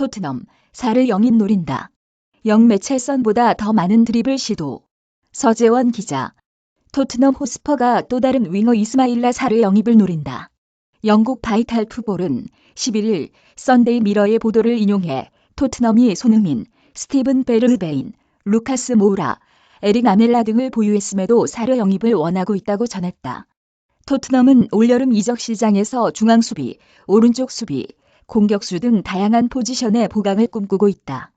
토트넘, 사를 영입 노린다. 영매체 선보다 더 많은 드리블 시도. 서재원 기자. 토트넘 호스퍼가 또 다른 윙어 이스마일라 사를 영입을 노린다. 영국 바이탈 풋볼은 11일 썬데이 미러의 보도를 인용해 토트넘이 손흥민, 스티븐 베르베인, 루카스 모우라, 에릭 아멜라 등을 보유했음에도 사르 영입을 원하고 있다고 전했다. 토트넘은 올여름 이적 시장에서 중앙 수비, 오른쪽 수비, 공격수 등 다양한 포지션의 보강을 꿈꾸고 있다.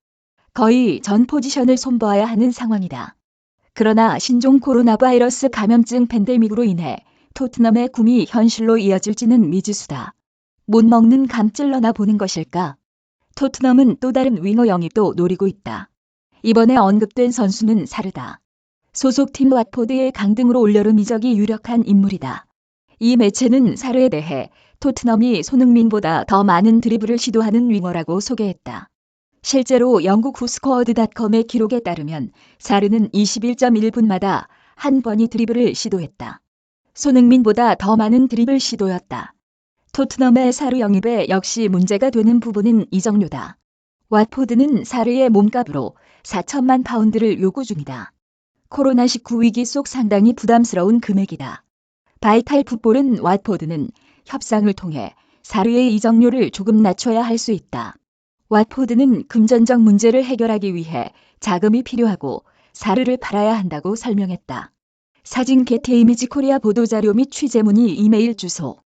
거의 전 포지션을 손봐야 하는 상황이다. 그러나 신종 코로나 바이러스 감염증 팬데믹으로 인해 토트넘의 꿈이 현실로 이어질지는 미지수다. 못 먹는 감 찔러나 보는 것일까? 토트넘은 또 다른 윙어 영입도 노리고 있다. 이번에 언급된 선수는 사르다. 소속팀 왓포드의 강등으로 올여름 이적이 유력한 인물이다. 이 매체는 사르에 대해 토트넘이 손흥민보다 더 많은 드리블을 시도하는 윙어라고 소개했다. 실제로 영국 후스코어드닷컴의 기록에 따르면 사르는 21.1분마다 한 번이 드리블을 시도했다. 손흥민보다 더 많은 드리블 시도였다. 토트넘의 사르 영입에 역시 문제가 되는 부분은 이적료다. 왓포드는 사르의 몸값으로 4천만 파운드를 요구 중이다. 코로나19 위기 속 상당히 부담스러운 금액이다. 바이탈 풋볼은 왓포드는 협상을 통해 사르의 이적료를 조금 낮춰야 할 수 있다. 왓포드는 금전적 문제를 해결하기 위해 자금이 필요하고 사르를 팔아야 한다고 설명했다. 사진 게티 이미지 코리아 보도자료 및 취재문의 이메일 주소